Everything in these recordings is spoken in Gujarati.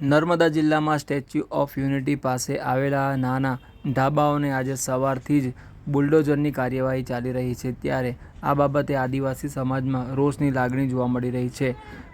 નર્મદા જિલ્લામાં સ્ટેચ્યુ ઓફ યુનિટી પાસે આવેલા નાના ઢાબાઓને આજે સવારથી જ બુલડોઝરની કાર્યવાહી ચાલી રહી છે. ત્યારે આ બાબતે આદિવાસી સમાજમાં રોષની લાગણી જોવા મળી રહી છે.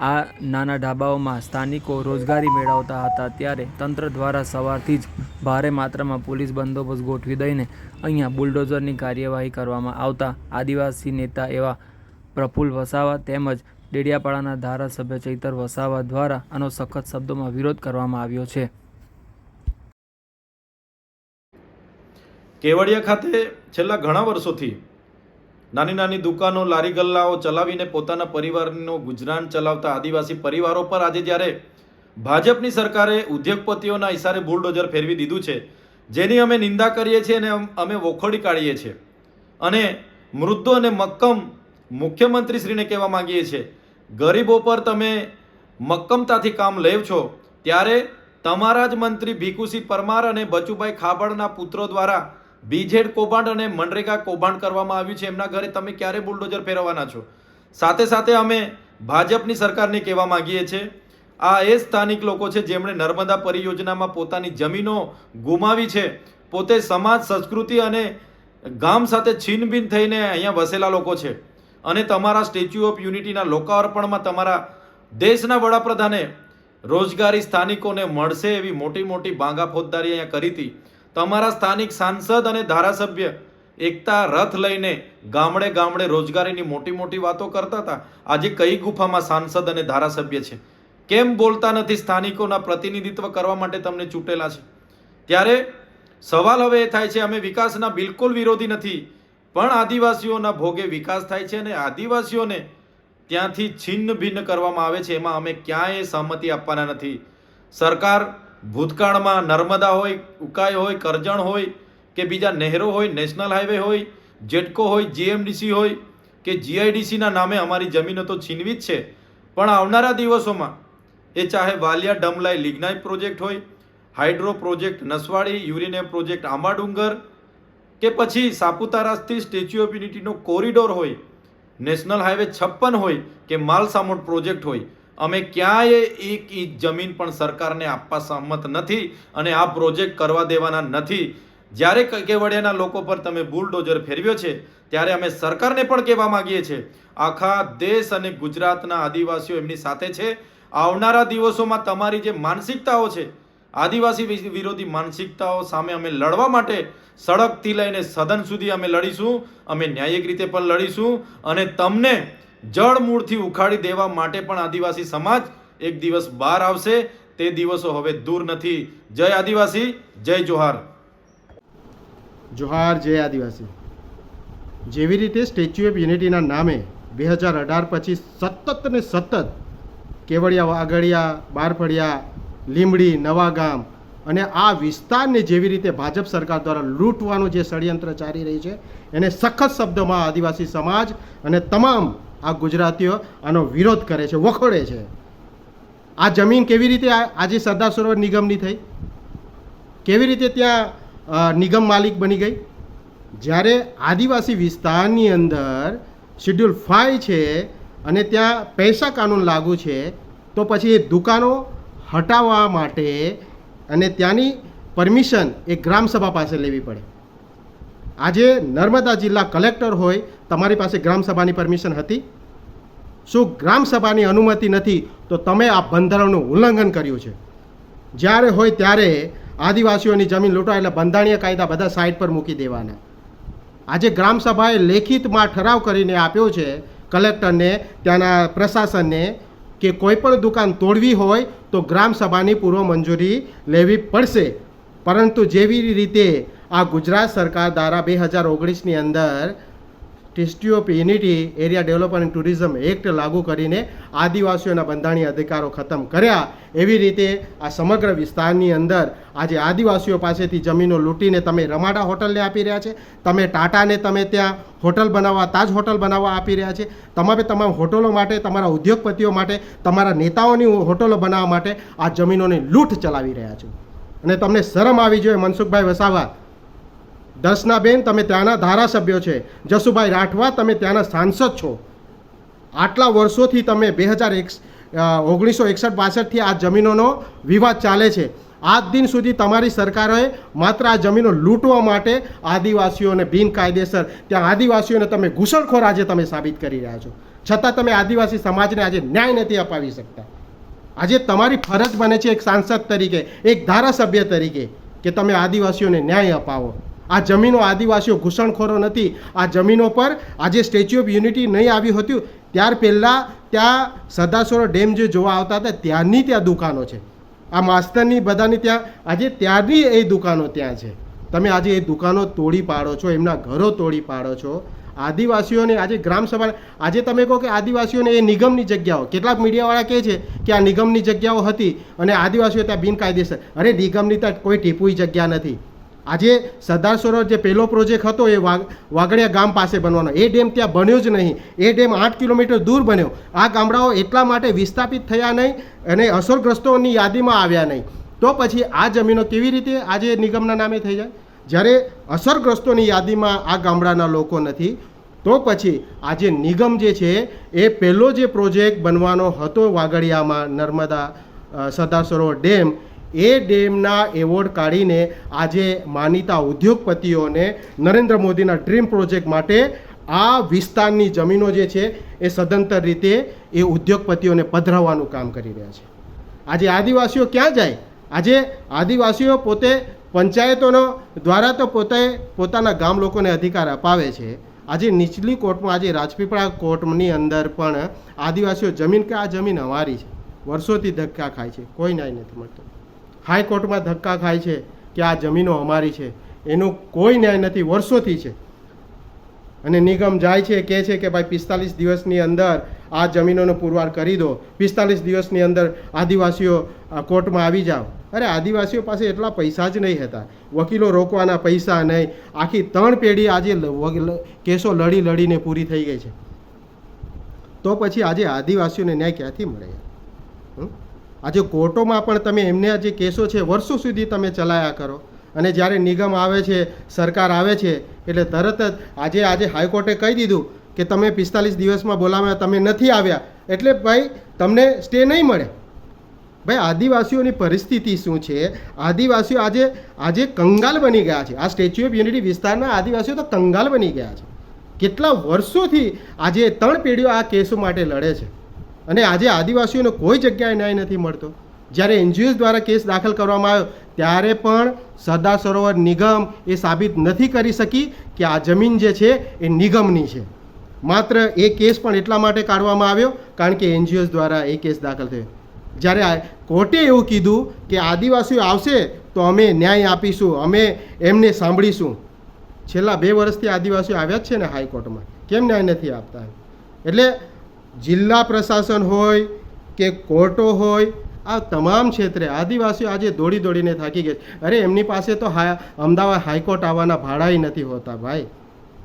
આ નાના ઢાબાઓમાં સ્થાનિકો રોજગારી મેળવતા હતા ત્યારે તંત્ર દ્વારા સવારથી જ ભારે માત્રામાં પોલીસ બંદોબસ્ત ગોઠવી દઈને અહીંયા બુલડોઝરની કાર્યવાહી કરવામાં આવતા આદિવાસી નેતા એવા પ્રફુલ્લ વસાવા તેમજ ડેડિયાપાડાના ધારાસભ્ય ચૈતર વસાવા દ્વારા આનો સખત શબ્દોમાં વિરોધ કરવામાં આવ્યો છે. કેવડિયા ખાતે છેલ્લા ઘણા વર્ષોથી નાની નાની દુકાનો, લારી ગલ્લાઓ ચલાવીને પોતાના પરિવારનું ગુજરાન ચલાવતા આદિવાસી પરિવારો પર આજે જ્યારે ભાજપની સરકારે ઉદ્યોગપતિઓના ઇશારે બુલડોઝર ફેરવી દીધું છે, જેની અમે નિંદા કરીએ છીએ અને અમે વખોડી કાઢીએ છીએ. અને મૃદ્ધો અને મક્કમ મુખ્યમંત્રીશ્રીને કહેવા માંગીએ છીએ ગરીબો પર તમે મક્કમતાથી કામ લેવ છો, ત્યારે તમારા જ મંત્રી ભીખુસિંહ પરમાર અને બચુભાઈ ખાબડના પુત્રો દ્વારા બીજેડ કૌભાંડ અને મનરેગા કૌભાંડ કરવામાં આવ્યું છે. એમના ઘરે તમે ક્યારે બુલડોઝર ફેરવવાના છો? સાથે સાથે અમે ભાજપની સરકારને કહેવા માંગીએ છીએ આ એ સ્થાનિક લોકો છે જેમણે નર્મદા પરિયોજનામાં પોતાની જમીનો ગુમાવી છે. પોતે સમાજ, સંસ્કૃતિ અને ગામ સાથે છીનભીન થઈને અહીંયા વસેલા લોકો છે. અને તમારા સ્ટેચ્યુ ઓફ યુનિટીના લોકાર્પણમાં તમારા દેશના વડાપ્રધાને રોજગારી સ્થાનિકોને મળશે એવી મોટી મોટી બાંગા ફોજદારી અહીંયા કરી હતી. તમારા સ્થાનિક સાંસદ અને ધારાસભ્ય એકતા રથ લઈને ગામડે ગામડે રોજગારીની મોટી મોટી વાતો કરતા હતા. આજે કઈ ગુફામાં સાંસદ અને ધારાસભ્ય છે? કેમ બોલતા નથી? સ્થાનિકોના પ્રતિનિધિત્વ કરવા માટે તમને ચૂંટેલા છે. ત્યારે સવાલ હવે એ થાય છે, અમે વિકાસના બિલકુલ વિરોધી નથી. પણ આદિવાસીઓના ભોગે વિકાસ થાય છે અને આદિવાસીઓને ત્યાંથી છિન્ન ભિન્ન કરવામાં આવે છે. એમાં અમે ક્યાંય સહમતિ આપવાના નથી. સરકાર ભૂતકાળમાં નર્મદા હોય, ઉકાઈ હોય, કરજણ હોય કે બીજા નહેરો હોય, નેશનલ હાઈવે હોય, જેટકો હોય, જીએમડીસી હોય કે જીઆઈડીસીના નામે અમારી જમીનો તો છીનવી જ છે. પણ આવનારા દિવસોમાં એ ચાહે વાલિયા ડમલાઈ લિગ્નાઇટ પ્રોજેક્ટ હોય, hydro project Naswadi uranium project Ambadungar કે પછી સાપુતારાથી સ્ટેચ્યુ ઓફ યુનિટીનો કોરિડોર હોય, નેશનલ હાઈવે છપ્પન હોય કે માલસામોટ પ્રોજેક્ટ હોય, અમે ક્યાંય એક ઇંચ જમીન પણ સરકારને આપવા સહમત નથી અને આ પ્રોજેક્ટ કરવા દેવાના નથી. જ્યારે કેવડિયાના લોકો પર તમે બુલડોઝર ફેરવ્યો છે, ત્યારે અમે સરકારને પણ કહેવા માંગીએ છીએ, આખા દેશ અને ગુજરાતના આદિવાસીઓ એમની સાથે છે. આવનારા દિવસોમાં તમારી જે માનસિકતાઓ છે આદિવાસી વિરોધી માનસિકતાઓ સામે અમે લડવા માટે સડકથી લઈને સદન સુધી અમે લડીશું. અમે ન્યાયિક રીતે પણ લડીશું અને તમને જળ મૂળથી ઉખાડી દેવા માટે પણ આદિવાસી સમાજ એક દિવસ બહાર આવશે. તે દિવસો હવે દૂર નથી. જય આદિવાસી, જય જોહાર. જોહાર, જય આદિવાસી. જેવી રીતે સ્ટેચ્યુ ઓફ યુનિટીના નામે બે હજાર અઢાર પછી સતત ને સતત કેવડિયા, વાગડિયા, બારફળિયા લીંબડી નવાગામ અને આ વિસ્તારને જેવી રીતે ભાજપ સરકાર દ્વારા લૂંટવાનું જે ષડયંત્ર ચાલી રહી છે, એને સખત શબ્દોમાં આદિવાસી સમાજ અને તમામ આ ગુજરાતીઓ આનો વિરોધ કરે છે, વખોડે છે. આ જમીન કેવી રીતે આજે સરદાર સરોવર નિગમની થઈ? કેવી રીતે ત્યાં નિગમ માલિક બની ગઈ? જ્યારે આદિવાસી વિસ્તારની અંદર શેડ્યુલ ફાઇવ છે અને ત્યાં પૈસા કાનૂન લાગુ છે, તો પછી એ દુકાનો હટાવવા માટે અને ત્યાંની પરમિશન એ ગ્રામસભા પાસે લેવી પડે. આજે નર્મદા જિલ્લા કલેક્ટર હોય, તમારી પાસે ગ્રામસભાની પરમિશન હતી? શું ગ્રામસભાની અનુમતિ નથી, તો તમે આ બંધારણનું ઉલ્લંઘન કર્યું છે. જ્યારે હોય ત્યારે આદિવાસીઓની જમીન લૂંટાય એટલે બંધારણીય કાયદા બધા સાઈડ પર મૂકી દેવાના. આજે ગ્રામસભાએ લેખિતમાં ઠરાવ કરીને આપ્યો છે, કલેક્ટરને, ત્યાંના પ્રશાસનને કે કોઈ પણ દુકાન તોડવી હોય તો ગ્રામસભાની પૂર્વ મંજૂરી લેવી પડશે. પરંતુ જેવી રીતે આ ગુજરાત સરકાર દ્વારા બે હજાર ઓગણીસની અંદર statue of unity area development tourism act લાગુ કરીને આદિવાસીઓના બંધારણીય અધિકારો ખતમ કર્યા. એવી રીતે આ સમગ્ર વિસ્તારની અંદર આજે આદિવાસીઓ પાસેથી જમીનો લૂંટીને તમે રમાડા હોટલને આપી રહ્યા છે, તમે ટાટાને તમે ત્યાં હોટલ બનાવવા, તાજ હોટલ બનાવવા આપી રહ્યા છે, તમામે તમામ હોટલો માટે, તમારા ઉદ્યોગપતિઓ માટે, તમારા નેતાઓની હોટલો બનાવવા માટે આ જમીનોની લૂંટ ચલાવી રહ્યા છો. અને તમને શરમ આવી જોઈએ મનસુખભાઈ વસાવા દર્શનાબેન તમે ત્યાંના ધારાસભ્યો છે. જસુભાઈ રાઠવા, તમે ત્યાંના સાંસદ છો. આટલા વર્ષોથી તમે બે હજાર એક ઓગણીસો એકસઠ બાસઠથી આ જમીનોનો વિવાદ ચાલે છે. આજ દિન સુધી તમારી સરકારોએ માત્ર આ જમીનો લૂંટવા માટે આદિવાસીઓને બિનકાયદેસર, ત્યાં આદિવાસીઓને તમે ઘૂસણખોર આજે તમે સાબિત કરી રહ્યા છો. છતાં તમે આદિવાસી સમાજને આજે ન્યાય નથી અપાવી શકતા. આજે તમારી ફરજ બને છે એક સાંસદ તરીકે, એક ધારાસભ્ય તરીકે, કે તમે આદિવાસીઓને ન્યાય અપાવો. આ જમીનો આદિવાસીઓ ઘૂસણખોરો નથી. આ જમીનો પર આજે સ્ટેચ્યુ ઓફ યુનિટી નહીં આવ્યું હતું. ત્યાર પહેલાં ત્યાં સદાસોરો ડેમ જે જોવા આવતા હતા, ત્યાંની ત્યાં દુકાનો છે. આ માસ્તરની બધાની ત્યાં, આજે ત્યારની એ દુકાનો ત્યાં છે. તમે આજે એ દુકાનો તોડી પાડો છો, એમના ઘરો તોડી પાડો છો. આદિવાસીઓને આજે ગ્રામસભા આજે તમે કહો કે આદિવાસીઓને એ નિગમની જગ્યાઓ, કેટલાક મીડિયાવાળા કહે છે કે આ નિગમની જગ્યાઓ હતી અને આદિવાસીઓ ત્યાં બિનકાયદેસર, અરે નિગમની ત્યાં કોઈ ટીપુઈ જગ્યા નથી. આજે સરદાર સરોવર જે પહેલો પ્રોજેક્ટ હતો એ વાગ વાગડિયા ગામ પાસે બનવાનો. એ ડેમ ત્યાં બન્યો જ નહીં. એ ડેમ આઠ કિલોમીટર દૂર બન્યો. આ ગામડાઓ એટલા માટે વિસ્થાપિત થયા નહીં અને અસરગ્રસ્તોની યાદીમાં આવ્યા નહીં. તો પછી આ જમીનો કેવી રીતે આજે નિગમના નામે થઈ જાય? જ્યારે અસરગ્રસ્તોની યાદીમાં આ ગામડાના લોકો નથી, તો પછી આજે નિગમ જે છે એ પહેલો જે પ્રોજેક્ટ બનવાનો હતો વાગડિયામાં નર્મદા સરદાર સરોવર ડેમ એ ડેમના એવોર્ડ કાઢીને આજે માનીતા ઉદ્યોગપતિઓને નરેન્દ્ર મોદીના ડ્રીમ પ્રોજેક્ટ માટે આ વિસ્તારની જમીનો જે છે એ સદંતર રીતે એ ઉદ્યોગપતિઓને પધરાવવાનું કામ કરી રહ્યા છે. આજે આદિવાસીઓ ક્યાં જાય? આજે આદિવાસીઓ પોતે પંચાયતોનો દ્વારા તો પોતે પોતાના ગામ લોકોને અધિકાર અપાવે છે. આજે નીચલી કોર્ટમાં, આજે રાજપીપળા કોર્ટની અંદર પણ આદિવાસીઓ જમીન કે આ જમીન અમારી છે. વર્ષોથી ધક્કા ખાય છે. કોઈ ન્યાય નથી મળતો. હાઈકોર્ટમાં ધક્કા ખાય છે કે આ જમીનો અમારી છે. એનું કોઈ ન્યાય નથી, વર્ષોથી છે. અને નિગમ જાય છે, કહે છે કે ભાઈ પિસ્તાલીસ દિવસની અંદર આ જમીનોનો પુરવાર કરી દો. પિસ્તાલીસ દિવસની અંદર આદિવાસીઓ કોર્ટમાં આવી જાઓ. અરે આદિવાસીઓ પાસે એટલા પૈસા જ નહીં હતા. વકીલો રોકવાના પૈસા નહીં. આખી ત્રણ પેઢી આજે કેસો લડી લડીને પૂરી થઈ ગઈ છે. તો પછી આજે આદિવાસીઓને ન્યાય ક્યાંથી મળે? આજે કોર્ટોમાં પણ તમે એમને જે કેસો છે, વર્ષો સુધી તમે ચલાયા કરો. અને જ્યારે નિગમ આવે છે, સરકાર આવે છે, એટલે તરત જ આજે આજે હાઈકોર્ટે કહી દીધું કે તમે પિસ્તાલીસ દિવસમાં બોલાવ્યા, તમે નથી આવ્યા. એટલે ભાઈ, તમને સ્ટે નહીં મળે. ભાઈ, આદિવાસીઓની પરિસ્થિતિ શું છે? આદિવાસીઓ આજે આજે કંગાલ બની ગયા છે. આ સ્ટેચ્યુ ઓફ યુનિટી વિસ્તારના આદિવાસીઓ તો કંગાલ બની ગયા છે. કેટલા વર્ષોથી આજે ત્રણ પેઢીઓ આ કેસો માટે લડે છે. અને આજે આદિવાસીઓને કોઈ જગ્યાએ ન્યાય નથી મળતો. જ્યારે એનજીઓઝ દ્વારા કેસ દાખલ કરવામાં આવ્યો, ત્યારે પણ સરદાર સરોવર નિગમ એ સાબિત નથી કરી શકી કે આ જમીન જે છે એ નિગમની છે. માત્ર એ કેસ પણ એટલા માટે કાઢવામાં આવ્યો, કારણ કે એનજીઓઝ દ્વારા એ કેસ દાખલ થયો. જ્યારે કોર્ટે એવું કીધું કે આદિવાસીઓ આવશે તો અમે ન્યાય આપીશું, અમે એમને સાંભળીશું. છેલ્લા બે વર્ષથી આદિવાસીઓ આવ્યા જ છે ને હાઈકોર્ટમાં. કેમ ન્યાય નથી આપતા? એટલે જિલ્લા પ્રશાસન હોય કે કોર્ટો હોય, આ તમામ ક્ષેત્રે આદિવાસીઓ આજે દોડી દોડીને થાકી ગયા. અરે, એમની પાસે તો હા અમદાવાદ હાઈકોર્ટ આવવાના ભાડાય નથી હોતા ભાઈ.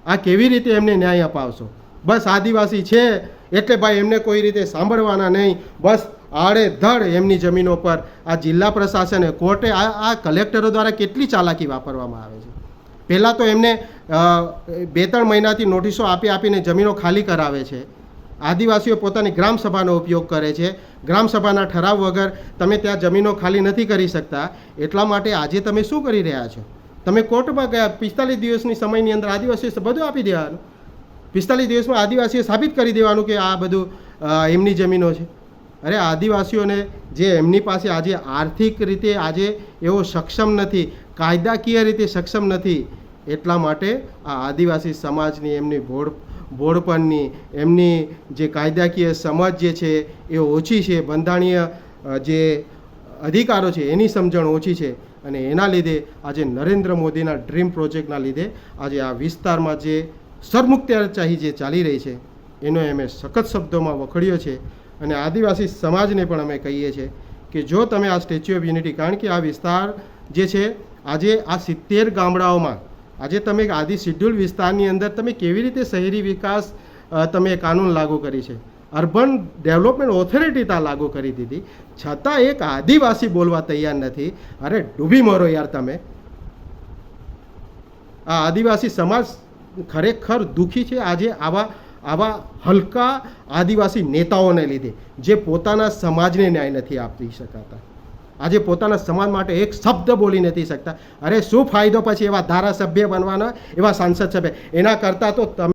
આ કેવી રીતે એમને ન્યાય અપાવશો? બસ આદિવાસી છે, એટલે ભાઈ એમને કોઈ રીતે સાંભળવાના નહીં. બસ આડેધડ એમની જમીનો પર. આ જિલ્લા પ્રશાસને કોર્ટે આ આ કલેક્ટરો દ્વારા કેટલી ચાલાકી વાપરવામાં આવે છે? પહેલાં તો એમને બે ત્રણ મહિનાથી નોટિસો આપી આપીને જમીનો ખાલી કરાવે છે. આદિવાસીઓ પોતાની ગ્રામસભાનો ઉપયોગ કરે છે. ગ્રામસભાના ઠરાવ વગર તમે ત્યાં જમીનો ખાલી નથી કરી શકતા. એટલા માટે આજે તમે શું કરી રહ્યા છો? તમે કોર્ટમાં ગયા, પિસ્તાલીસ દિવસની સમયની અંદર આદિવાસીઓ બધું આપી દેવાનું. પિસ્તાલીસ દિવસમાં આદિવાસીઓ સાબિત કરી દેવાનું કે આ બધું એમની જમીનો છે. અરે, આદિવાસીઓને જે એમની પાસે આજે આર્થિક રીતે આજે એવો સક્ષમ નથી, કાયદાકીય રીતે સક્ષમ નથી, એટલા માટે આ આદિવાસી સમાજની એમની ભોળ ભોળપણની એમની જે કાયદાકીય સમજ જે છે એ ઓછી છે, બંધારણીય જે અધિકારો છે એની સમજણ ઓછી છે અને એના લીધે આજે નરેન્દ્ર મોદીના ડ્રીમ પ્રોજેક્ટના લીધે આજે આ વિસ્તારમાં જે સરમુક્ત્યાચાહી જે ચાલી રહી છે, એનો એમે સખત શબ્દોમાં વખોડ્યો છે અને આદિવાસી સમાજને પણ અમે કહીએ છીએ કે જો તમે આ સ્ટેચ્યુ ઓફ યુનિટી, કારણ કે આ વિસ્તાર જે છે, આજે આ સિત્તેર ગામડાઓમાં આજે તમે આદિ શિડ્યુલ વિસ્તારની અંદર તમે કેવી રીતે શહેરી વિકાસ તમે કાનૂન લાગુ કરી છે? અર્બન ડેવલપમેન્ટ ઓથોરિટી ત્યાં લાગુ કરી દીધી. છતાં એક આદિવાસી બોલવા તૈયાર નથી. અરે, ડૂબી મરો યાર તમે. આ આદિવાસી સમાજ ખરેખર દુઃખી છે. આજે આવા આવા હલકા આદિવાસી નેતાઓને લીધે, જે પોતાના સમાજને ન્યાય નથી આપી શકાતા. આજે પોતાના સમાજ માટે એક શબ્દ બોલી નથી શકતા. અરે શું ફાયદો પછી એવા ધારાસભ્ય બનવાના, એવા સાંસદ સભ્ય? એના કરતાં તો તમે